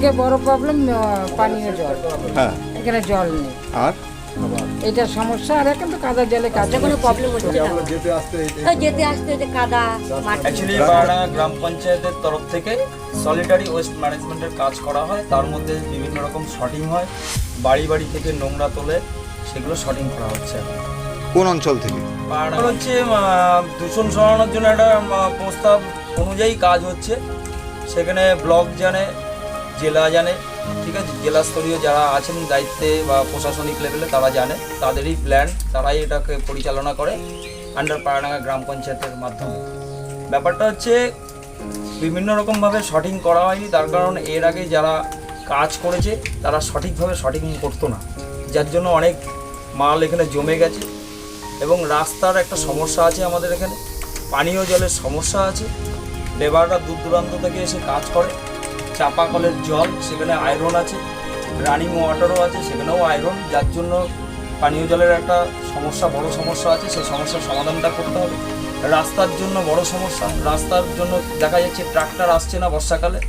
কে বড় প্রবলেম পানীয় জল। হ্যাঁ। এখানে জল নেই। আর? এটা সমস্যা আর এখন তো কাদা জলে কাজ কোনো প্রবলেম হচ্ছে না। ওই যেতে আসতে যে কাদা মাটি। অ্যাকচুয়ালি পাড়াডাঙ্গা গ্রাম পঞ্চায়েতের তরফ থেকে সলিটারি ওয়েস্ট ম্যানেজমেন্টের কাজ করা হয়। তার মধ্যে বিভিন্ন রকম শটিং হয়। বাড়ি বাড়ি থেকে নোংরা তোলে সেগুলো শটিং করা হচ্ছে। কোন অঞ্চল থেকে? পাড়াডাঙ্গা হচ্ছে দূষণ সরানোর জন্য একটা প্রস্তাব অনুযায়ী কাজ হচ্ছে। সেখানে ব্লক জানে জেলা জানে, ঠিক আছে? জেলাস্তরীয় যারা আছেন দায়িত্বে বা প্রশাসনিক লেভেলে তারা জানে, তাদেরই প্ল্যান তারাই এটাকে পরিচালনা করে আন্ডার পাড়াডাঙ্গা গ্রাম পঞ্চায়েতের মাধ্যমে। ব্যাপারটা হচ্ছে, বিভিন্ন রকমভাবে শটিং করা হয়নি, তার কারণ এর আগে যারা কাজ করেছে, তারা সঠিকভাবে শটিং করতো না। যার জন্য অনেক মাল এখানে জমে গেছে এবং রাস্তার একটা সমস্যা আছে আমাদের এখানে। পানীয় জলের সমস্যা আছে। লেবাররা দূর দূরান্ত থেকে এসে কাজ করে। চাপা কলের জল, সেখানে আয়রন আছে রানিং ওয়াটারও আছে, সেখানেও আয়রন যার জন্য পানীয় জলের একটা সমস্যা, বড় সমস্যা আছে, সেই সমস্যার সমাধানটা করতে হবে। রাস্তার জন্য বড় সমস্যা, রাস্তার জন্য দেখা যাচ্ছে ট্রাক্টর আসছে না বর্ষাকালে।